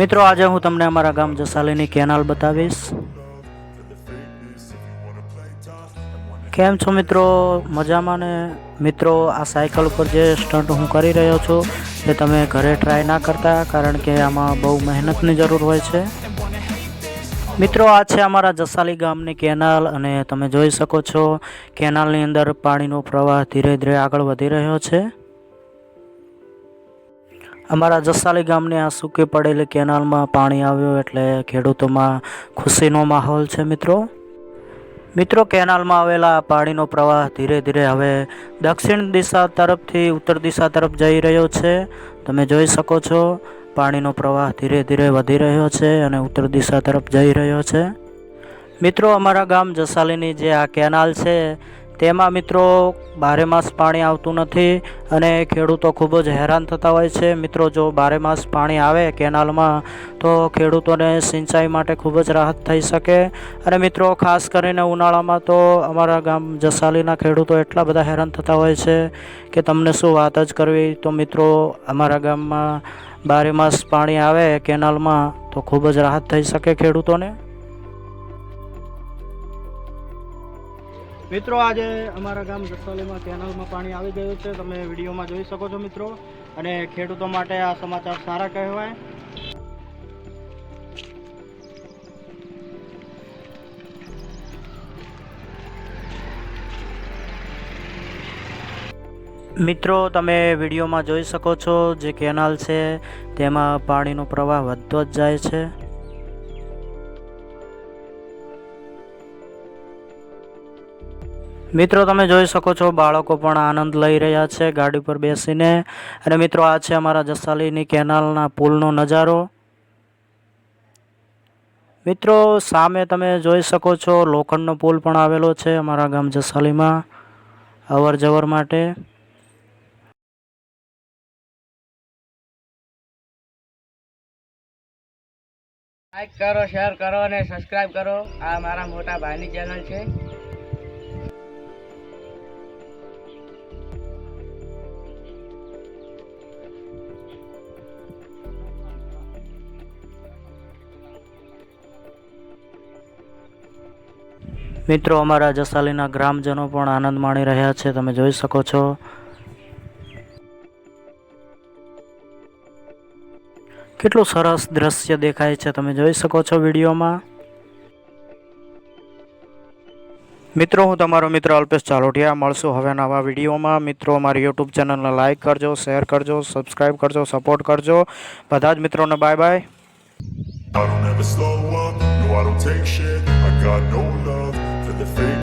મિત્રો, આજે હું તમને અમારા ગામ જસાલીની કેનાલ બતાવીશ. કેમ છો મિત્રો? મજામાં ને? મિત્રો, આ સાયકલ ઉપર જે સ્ટન્ટ હું કરી રહ્યો છું, એ તમે ઘરે ટ્રાય ના કરતા, કારણ કે આમાં બહુ મહેનતની જરૂર હોય છે. મિત્રો, આ છે અમારા જસાલી ગામની કેનાલ અને તમે જોઈ શકો છો, કેનાલની અંદર પાણીનો પ્રવાહ ધીરે ધીરે આગળ વધી રહ્યો છે. અમારા જસાલી ગામની આ સૂકી પડેલી કેનાલમાં પાણી આવ્યું એટલે ખેડૂતોમાં ખુશીનો માહોલ છે મિત્રો. મિત્રો, કેનાલમાં આવેલા પાણીનો પ્રવાહ ધીરે ધીરે હવે દક્ષિણ દિશા તરફથી ઉત્તર દિશા તરફ જઈ રહ્યો છે. તમે જોઈ શકો છો, પાણીનો પ્રવાહ ધીરે ધીરે વધી રહ્યો છે અને ઉત્તર દિશા તરફ જઈ રહ્યો છે. મિત્રો, અમારા ગામ જસાલીની જે આ કેનાલ છે તેમાં મિત્રો બારેમાસ પાણી આવતું નથી અને ખેડૂતો ખૂબ જ હેરાન થતા હોય છે. મિત્રો, જો બારેમાસ પાણી આવે કેનાલમાં, તો ખેડૂતોને સિંચાઈ માટે ખૂબ જ રાહત થઈ શકે. અને મિત્રો, ખાસ કરીને ઉનાળામાં તો અમારા ગામ જસાલીના ખેડૂતો એટલા બધા હેરાન થતા હોય છે કે તમને શું વાત જ કરવી? તો મિત્રો, અમારા ગામમાં બારેમાસ પાણી આવે કેનાલમાં, તો ખૂબ જ રાહત થઈ શકે ખેડૂતોને. મિત્રો, આજે અમારા ગામ જસોલીમાં કેનાલમાં પાણી આવી ગયું છે. તમે વિડીયોમાં જોઈ શકો છો મિત્રો. અને ખેડૂતો માટે આ સમાચાર સારા કહેવાય. મિત્રો, તમે વિડીયોમાં જોઈ શકો છો જે કેનાલ છે. તેમાં પાણીનો પ્રવાહ વધતો જ જાય છે. મિત્રો, તમે જોઈ શકો છો, બાળકો પણ આનંદ લઈ રહ્યા છે ગાડી પર બેસીને. અને મિત્રો, આ છે અમારા જસાલીની કેનાલના પુલનો નજારો. મિત્રો, સામે તમે જોઈ શકો છો, લોખંડનો પુલ પણ આવેલો છે અમારા ગામ જસાલીમાં અવર જવર માટે. લાઈક કરો શેર કરો અને સબસ્ક્રાઈબ કરો. આ મારા મોટા ભાઈની ચેનલ છે. મિત્રો અમારા જસાલીના ગ્રામજનો પણ આનંદ માણી રહ્યા છે. તમે જોઈ શકો છો. કેટલું સરસ દ્રશ્ય દેખાય છે. તમે જોઈ શકો છો વિડીયોમાં. મિત્રો હું તમારો મિત્ર અલ્પેશ ચાલોટિયા મળશું હવે નવા વિડીયોમાં. મિત્રો મારી યુટ્યુબ ચેનલને લાઇક કરજો શેર કરજો સબસ્ક્રાઈબ કરજો સપોર્ટ કરજો. બધા જ મિત્રોને bye bye I don't ever slow up, no I don't take shit. I got no love.